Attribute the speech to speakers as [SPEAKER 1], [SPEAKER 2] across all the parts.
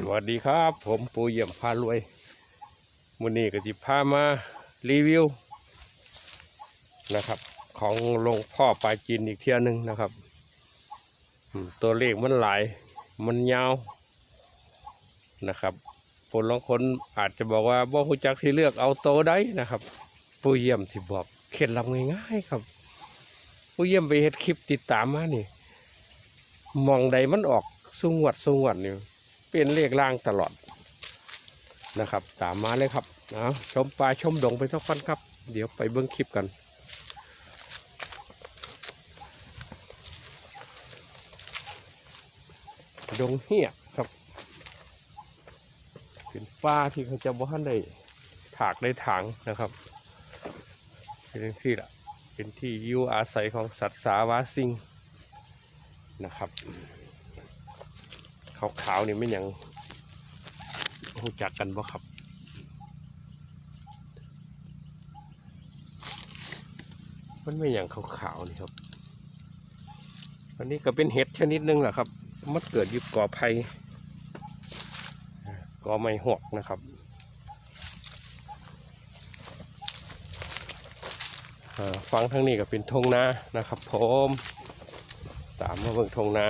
[SPEAKER 1] สวัสดีครับ ผมปูเยี่ยมพารวยวันนี้ก็จะพามารีวิวนะครับ ของหลวงพ่อปลายจีนอีกเที่ยหนึงนะครับ ตัวเลขมันหลายมันยาวนะครับคนลางคนอาจจะบอกว่าบ่ฮู้จักที่เลือกเอาโตวใดนะครับ ปูเยี่ยมที่บอกเคล็ดลับง่ายๆครับ ปูเยี่ยมไปเฮ็ดคลิปติดตามมานี่มองใดมันออกสูงวัดสูงวัดนี่ เป็นเลขล่างตลอดนะครับ ตามมาเลยครับเอาชมปลาชมดงไปสักคนครับ เดี๋ยวไปเบิ้งคลิปกันดงเหี้ยครับเป็นป้าที่เขาจะบ่ทันได้ถากได้ถางนะครับ เป็นที่ละเป็นที่อยู่อาศัยของสัตว์สาวาสิงนะครับ ขาวๆนี่ไม่ยังรู้จักกันบ่ครับมันไม่ยังขาวๆนี่ครับ อันนี้ก็เป็นเห็ดชนิดหนึงแหละครับ มันเกิดอยู่กอไผ่กอไม้หวกนะครับอ่าฟังทางนี้ก็เป็นทงนานะครับผม ตามมาเบิ่งทงนา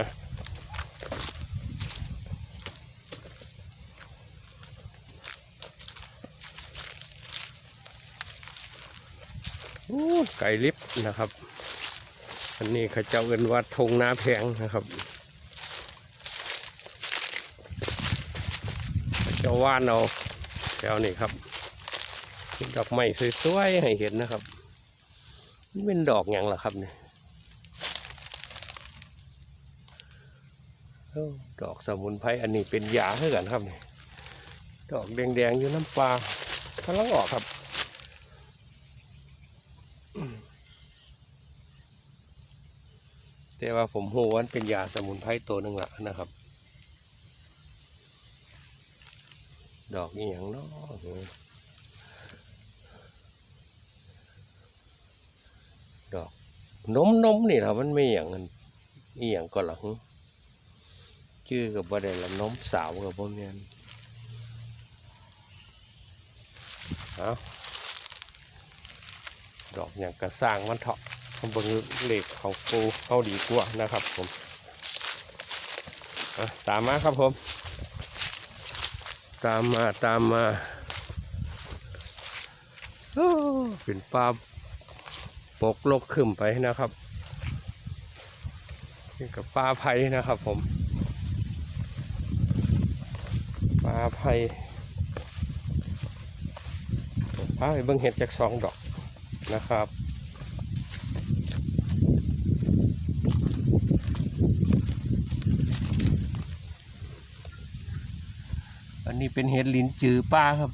[SPEAKER 1] ไก่ลิฟต์นะครับ อันนี้เขาเจ้าเอินว่าทงนาแพงนะครับเขาเจ้าว่านเอาแถวนี้ครับดอกไม้สวยๆให้เห็นนะครับนี่เป็นดอกหยังล่ะครับเนี่ยดอกสมุนไพรอันนี้เป็นยาเท่ากันครับเนี่ยดอกแดงๆอยู่น้ำปลากำลังออกครับอืม แต่ว่าผมหูวันเป็นยาสมุนไพรตัวหนึ่งละนะครับ ดอกนี่อย่างเนาะดอกนมนมนี่ละมันไม่อย่างนั้นอีอย่างก็หลังชื่อกับบ่ได้ละนมสาวกับบ่อแม่เอาดอกอย่างกระสร้างมันเถาะ เบิ่งเหลขของปูเขาดีกว่านะครับผมตามมาครับผม ตามมาตามมาเป็นปลาปกลกขึ้นไปนะครับนี่กับปลาไผ่นะครับผมปลาไผ่ปลาไผ่เบิ้งเห็ดจากสองดอกนะครับ อันนี้ เป็นเห็ดลิ้นจือป้าครับ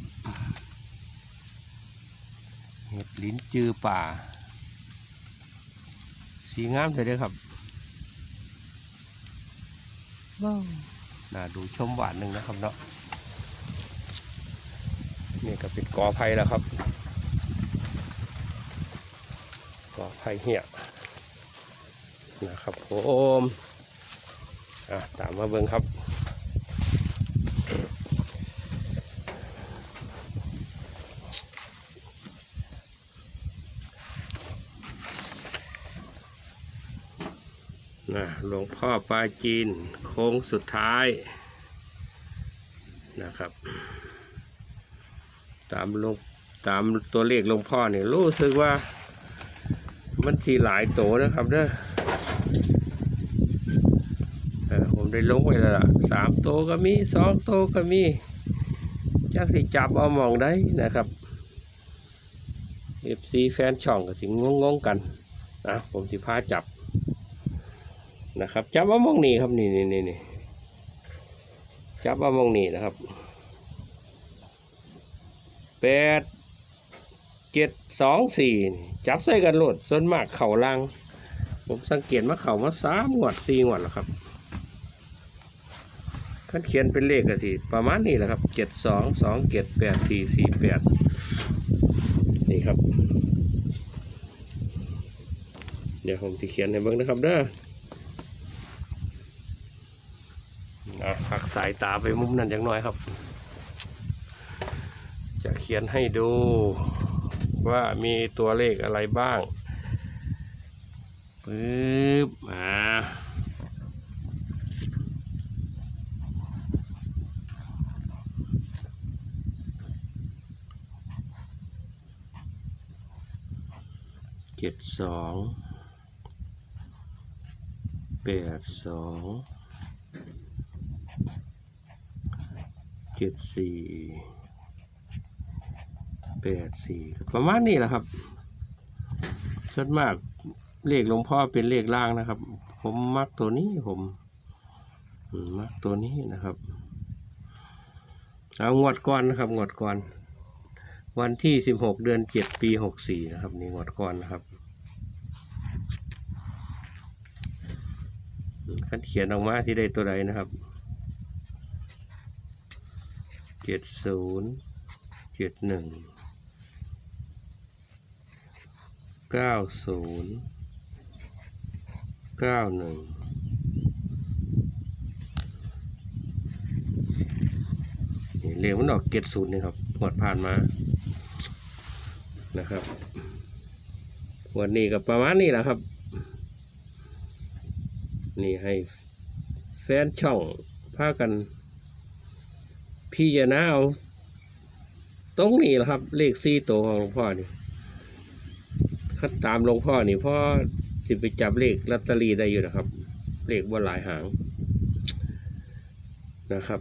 [SPEAKER 1] เห็ดลิ้นจือป่า สีงามเลยเด้อครับว้าวน่าดูชมหวานหนึ่งนะครับเนาะนี่ก็เป็นกอไผ่แล้วครับ กอไผ่เหี้ยนะครับผมอะตามมาเบิ่งครับ หลวงพ่อปาจีน โค้งสุดท้ายนะครับ ตามลงตามตัวเลขหลวงพ่อเนี่ยรู้สึกว่า มันทีหลายโตนะครับเด้อผมได้ลงไว้แล้วล่ะสามโตก็มีสองโตก็มีจักสิจับเอามองได้นะครับเอฟซีแฟนช่องก็สิงงงกันนะผมสิพาจับ นะครับ จับว่ามองนี่ครับนี่นี่นี่นจับว่ามองนี่นะครับแปดเจ็ดสองสี่จับใส่กันโหลดส่วนมากเข่าล่างผมสังเกตว่าเข่ามาสามงวดสี่งวดแล้วครับขั้นเขียนเป็นเลขก็สิประมาณนี้แหละครับเจ็ดสองสองเจ็ดแปดสี่สี่แปดนี่ครับ เดี๋ยวผมจะเขียนให้เบิ่งนะครับเด้อ น อะหัก สายตาไปมุมนั้นอย่างน้อยครับ จะเขียนให้ดูว่ามีตัวเลขอะไรบ้างปึ๊บอ่าเจ็ดสองแปดสอง เจ็ดสี่แปดสี่ประมาณนี้แหละครับส่วนมากเลขหลวงพ่อเป็นเลขล่างนะครับ ผมมักตัวนี้ผมมักตัวนี้นะครับเอางวดก่อนนะครับงวดก่อน วันที่สิบหกเดือนเจ็ดปีหกสี่นะครับ นี่งวดก่อนนะครับอืมคันเขียนออกมาที่ได้ตัวใดนะครับ เจ็ดศูนย์เจ็ดหนึ่งเก้าศูนย์เก้าหนึ่งเรียกมันออกเจ็ดศูนย์นี่ครับหมดผ่านมานะครับ วันนี้ก็ประมาณนี้แหละครับ นี่ให้แฟนช่องพากัน พี่จะนะเอาตรงนี้แหละครับ เลขสี่ตัวของหลวงพ่อนี่คัดตามหลวงพ่อนี่พ่อสิไปจับเลขลอตเตอรี่ได้อยู่นะครับ เลขว่าหลายหางนะครับ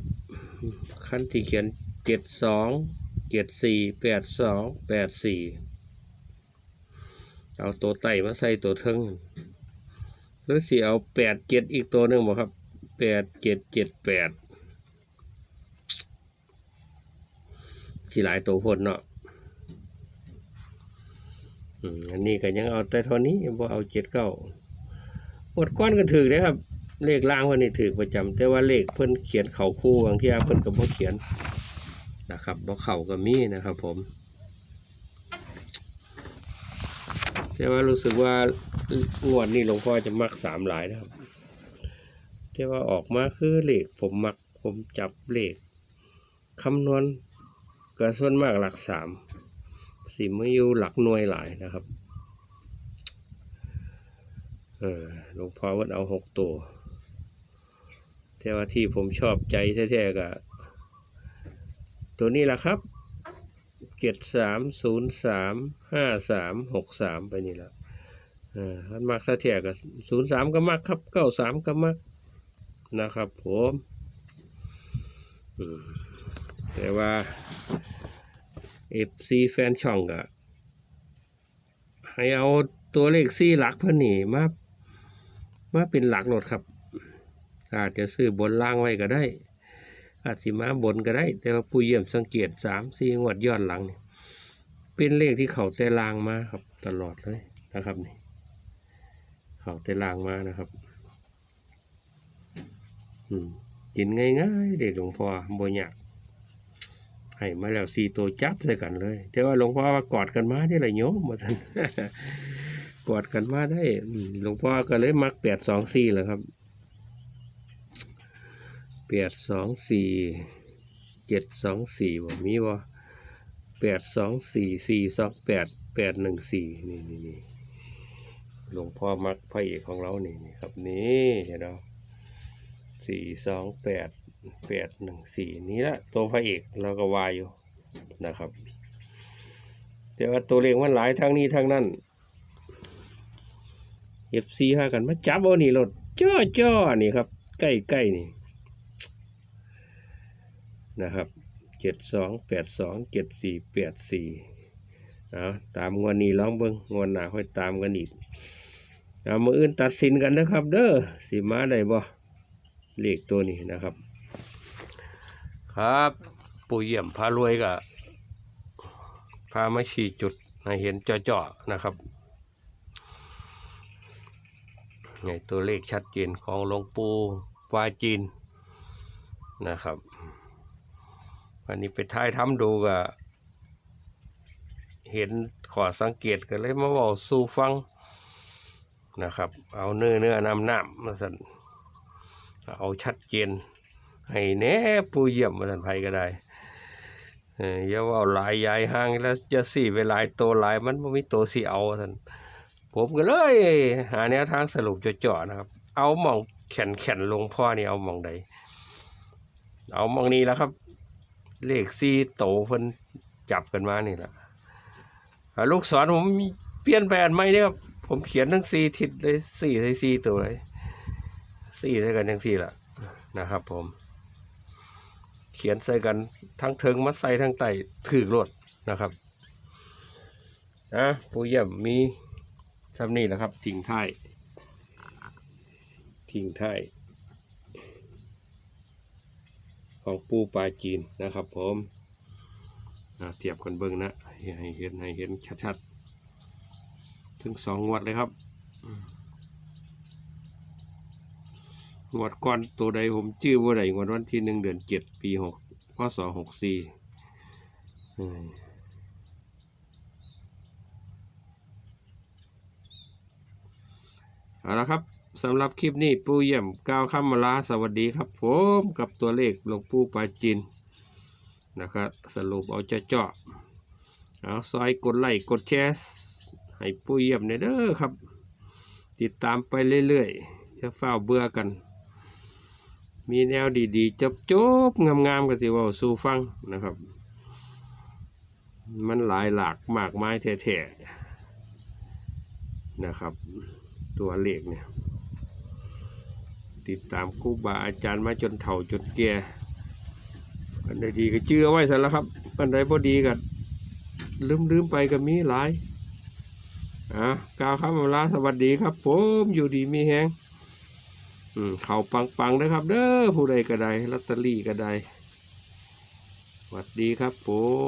[SPEAKER 1] ขั้นที่เขียนเจ็ดสองเจ็ดสี่แปดสองแปดสี่เอาตัวไต่มาใส่ตัวเทิงหรือสิเอาแปดเจ็ดอีกตัวหนึ่งบ่ครับแปดเจ็ดเจ็ดแปด ที่หลายตัวพนเนาะอันนี้ก็ยังเอาแต่เท่านี้บ่เอาเจ็ดเก้าหมดก้อนก็ถือนะครับ เลขล่างวันนี้ถือประจำแต่ว่าเลขเพิ่นเขียนเข่าคู่บางที่เพิ่นก็บ่เขียนนะครับบ่เข่าก็มีนะครับ ผม แต่ว่ารู้สึกว่างวดนี้หลวงพ่อจะมักสามหลายนะครับแต่ว่าออกมาคือเลขผมมักผมจับเลขคำนวณ ก็ส่วนมากหลักสามสิมาอยู่หลักหน่วยหลายนะครับเออหลวงพ่อว่าเอาหกตัวแต่ว่าที่ผมชอบใจแท้ๆก็ตัวนี้แหละครับเจ็ดสามศูนย์สามห้าสามหกสามไปนี่แหละเออมันมักแท้ๆก็ศูนย์สามก็มักครับเก้าสามก็มักนะครับผมอืม แต่ว่าเอฟซีแฟนช่องก็ให้เอาตัวเลขซี่หลักเพื่อนี่มามาเป็นหลักโหลดครับ อาจจะซื้อบนล่างไว้ก็ได้ อาจสิมาบนก็ได้ แต่ว่าผู้เยี่ยมสังเกตสามสี่งวดย้อนหลังนี่เป็นเลขที่เขาแต่ลางมาครับ ตลอดเลยนะครับนี่เขาแต่ลางมานะครับอืมกินง่ายๆเด็กหลวงพ่อบ่ยาก ให้มาแล้วสี่ตัวจับใส่กันเลย แต่ว่าหลวงพ่อว่ากอดกันมาได้ไรโยมมาท่านกอดกันมาได้หลวงพ่อก็เลยมักแปดสองสี่แหละครับแปดสองสี่เจ็ดสองสี่บ่มีบ่แปดสองสี่สี่สองแปดแปดหนึ่งสี่นี่นี่นี่หลวงพ่อมักพระเอกของเรานี่นี่ครับนี่เห็นไหมสี่สองแปด แปดหนึ่งสี่นี้ละตัวพระเอกเราก็วายอยู่นะครับ แต่ว่าตัวเลขมันหลายทั้งนี้ทั้งนั้นเอฟซีพากันมาจับเอานี่รถจ้อจ้อนี่ครับ ใกล้ใกล้นี่นะครับเจ็ดสองแปดสองเจ็ดสี่แปดสี่เอาตามงวดนี้ลองเบิ้งงวดหนาค่อยตามกันอีกเอามาอื่นตัดสินกันนะครับ เด้อสิมาได้บ่เลขตัวนี้นะครับ ครับ ปู่เยี่ยมพารวยก็พามาชี้จุดให้เห็นจ่อๆนะครับในตัวเลขชัดเจนของหลวงปู่ปาจีนนะครับวันนี้ไปท้ายทำดูก็เห็นขอสังเกตกันเลยมาบอกสู่ฟังนะครับ เอาเนื้อเนื้อนำน้ำมาสั่นเอาชัดเจน ให้แน่ปูเยี่ยมมาทันไผก็ได้เอออย่าว่าหลายยายห่างแล้วจะสี่ไปหลายโตหลายมันบ่มีโตสิเอาท่านผมก็เลย หาแนวทางสรุปจาะๆนะครับ เอาหม่องแขนแขนลงพ่อนี่เอาหม่องใด เอาหม่องนี้แล้วครับ เลขสี่โตเพิ่นจับกันมานี่แหละลูกศรผมเปลี่ยนไปอันใหม่เด้อครับผมเขียนทั้งสี่ทิศเลยสี่ใส่สี่ตัวเลยสี่ใส่กันทั้งสี่ละนะครับผม เขียนใส่กันทั้งเทิงมัดใส่ทั้งไตถือรถนะครับอะผู้เยี่ยมมีซ้ำนี่แหละครับทิ้งท้ายทิ้งท้ายของปูปลาจีนนะครับผมอะเทียบกันเบิ้งนะให้เห็นให้เห็นชัดๆ ถึงสองงวดเลยครับ งวดก่อนตัวใดผมชื่อว่าใดงวดวันที่หนึ่งเดือนเจ็ดปีหกพศหกสี่เอาละครับสำหรับคลิปนี้ปูเยี่ยมก้าวคำมาลาสวัสดีครับผมกับตัวเลขหลวงปู่ปาจินนะครับสรุปเอาจะเจาะเอาซอยกดไลค์กดแชร์ให้ผู้เยี่ยมเนี่ยเด้อครับ ติดตามไปเรื่อยๆจะเฝ้าเบื่อกัน มีแนวดีๆจบๆงามๆก็สิว่าสู่ฟังนะครับ มันหลายหลากมากมายแท้ๆนะครับ ตัวเลขเนี่ย ติดตามครูบาอาจารย์มาจนเฒ่าจนแก่อันใดดีก็เชื่อไว้ซะแล้วครับ อันใดบ่ดีก็ลืมๆไปก็มีหลายอะกล่าวคำว่าลาสวัสดีครับ ผมอยู่ดีมีแฮง อืมเขาปังๆนะครับ เด้อผู้ใดก็ได้ลอตเตอรี่ก็ได้สวัสดีครับผม